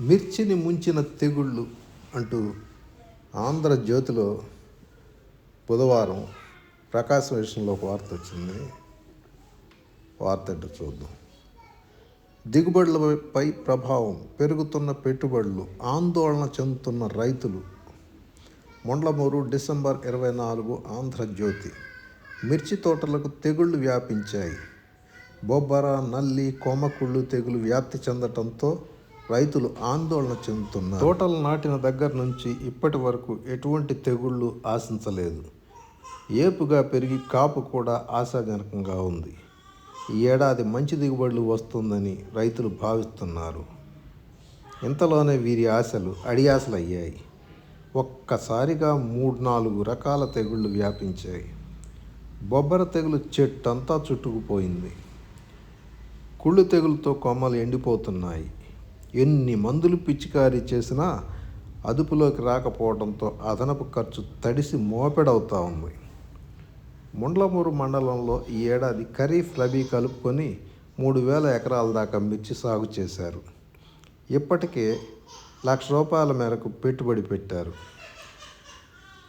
మిర్చిని ముంచిన తెగుళ్ళు అంటూ ఆంధ్రజ్యోతిలో బుధవారం ప్రకాశం విషయంలో ఒక వార్త వచ్చింది. వార్త చూద్దాం. దిగుబడులపై ప్రభావం పెరుగుతున్న పెట్టుబడులు ఆందోళన చెందుతున్న రైతులు. మొండ్లమూరు డిసెంబర్ ఇరవై నాలుగు ఆంధ్రజ్యోతి మిర్చి తోటలకు తెగుళ్ళు వ్యాపించాయి. బొబ్బర నల్లి కోమకుళ్ళు తెగులు వ్యాప్తి చెందటంతో రైతులు ఆందోళన చెందుతున్నారు. తోటలు నాటిన దగ్గర నుంచి ఇప్పటి వరకు ఎటువంటి తెగుళ్ళు ఆశించలేదు. ఏపుగా పెరిగి కాపు కూడా ఆశాజనకంగా ఉంది. ఈ ఏడాది మంచి దిగుబడులు వస్తుందని రైతులు భావిస్తున్నారు. ఇంతలోనే వీరి ఆశలు అడియాసలు అయ్యాయి ఒక్కసారిగా మూడు నాలుగు రకాల తెగుళ్ళు వ్యాపించాయి. బొబ్బర తెగులు చెట్టంతా చుట్టుకుపోయింది. కుళ్ళు తెగులతో కొమ్మలు ఎండిపోతున్నాయి. ఎన్ని మందులు పిచికారీ చేసినా అదుపులోకి రాకపోవడంతో అదనపు ఖర్చు తడిసి మోపెడవుతా ఉంది. ముండ్లమూరు మండలంలో ఈ ఏడాది ఖరీఫ్ రబీ కలుపుకొని మూడు వేల ఎకరాల దాకా మిర్చి సాగు చేశారు. ఇప్పటికే లక్ష రూపాయల మేరకు పెట్టుబడి పెట్టారు.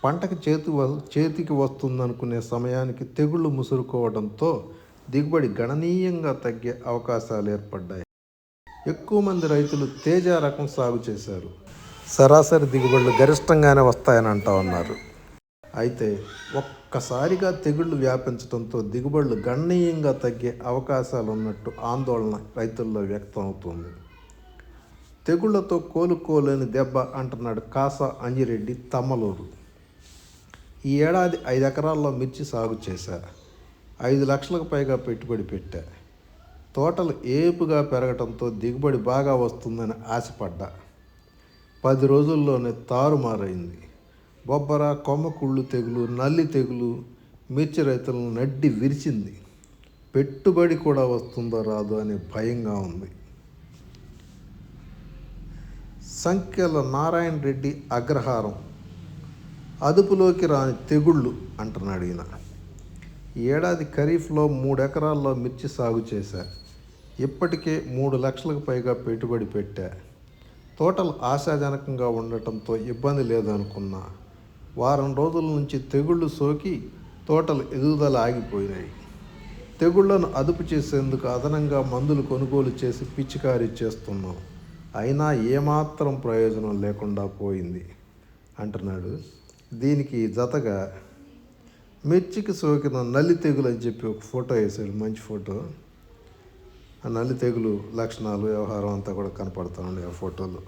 పంటకు చేతి వ- చేతికి వస్తుందనుకునే సమయానికి తెగుళ్ళు ముసురుకోవడంతో దిగుబడి గణనీయంగా తగ్గే అవకాశాలు ఏర్పడ్డాయి. ఎక్కువ మంది రైతులు తేజ రకం సాగు చేశారు. సరాసరి దిగుబడులు గరిష్టంగానే వస్తాయని అంటా ఉన్నారు. అయితే ఒక్కసారిగా తెగుళ్ళు వ్యాపించడంతో దిగుబడులు గణనీయంగా తగ్గే అవకాశాలు ఉన్నట్టు ఆందోళన రైతుల్లో వ్యక్తం అవుతుంది. తెగుళ్ళతో కోలుకోలేని దెబ్బ అంటున్నాడు కాసా అంజిరెడ్డి తమ్మలూరు. ఈ ఏడాది ఐదు ఎకరాల్లో మిర్చి సాగు చేశా. ఐదు లక్షలకు పైగా పెట్టుబడి పెట్టా. తోటలు ఏపుగా పెరగటంతో దిగుబడి బాగా వస్తుందని ఆశపడ్డా. పది రోజుల్లోనే తారుమారైంది బొబ్బర కొమ్మ కుళ్ళు తెగులు నల్లి తెగులు మిర్చి రైతులను నడ్డి విరిచింది. పెట్టుబడి కూడా వస్తుందో రాదో అనే భయంగా ఉంది. సంఖ్యల నారాయణ రెడ్డి అగ్రహారం. అదుపులోకి రాని తెగుళ్ళు అంటున్నాడు ఈయన. ఏడాది ఖరీఫ్లో మూడు ఎకరాల్లో మిర్చి సాగు చేశా. ఇప్పటికే మూడు లక్షలకు పైగా పెట్టుబడి పెట్టా. తోటలు ఆశాజనకంగా ఉండటంతో ఇబ్బంది లేదనుకున్నా. వారం రోజుల నుంచి తెగుళ్ళు సోకి తోటలు ఎదుగుదల ఆగిపోయినాయి. తెగుళ్ళను అదుపు చేసేందుకు అదనంగా మందులు కొనుగోలు చేసి పిచికారీ చేస్తున్నాం. అయినా ఏమాత్రం ప్రయోజనం లేకుండా పోయింది. అంటున్నాడు. దీనికి జతగా మిర్చికి సోకిన నల్లి తెగులు అని చెప్పి ఒక ఫోటో వేసాడు మంచి ఫోటో. ఆ నల్లి తెగులు లక్షణాలు వ్యవహారం అంతా కూడా కనపడుతూ ఉండే ఆ ఫోటోలో.